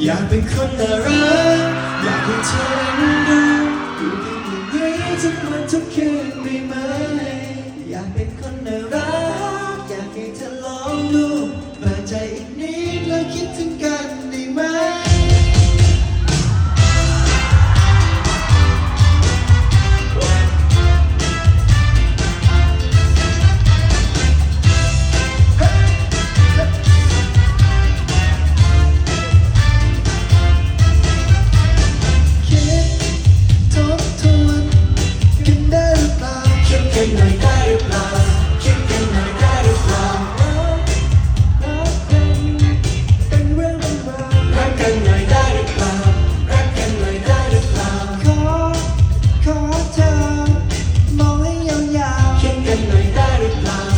อยากเป็นคนน่ารักอยากให้เธอได้รู้อยู่กันอย่างนี้ทุกวันทุกคืนไม่ไหมอยากเป็นคนน่า กันหน่อยได้หรือเปล่าคิดกันหน่อยได้หรือเปล่ารักกันหน่อยได้หรือเปล่ารักกันหน่อยได้หรือเปล่าขอขอเธอมองให้ยาวคิดกันหน่อยได้หรือเปล่า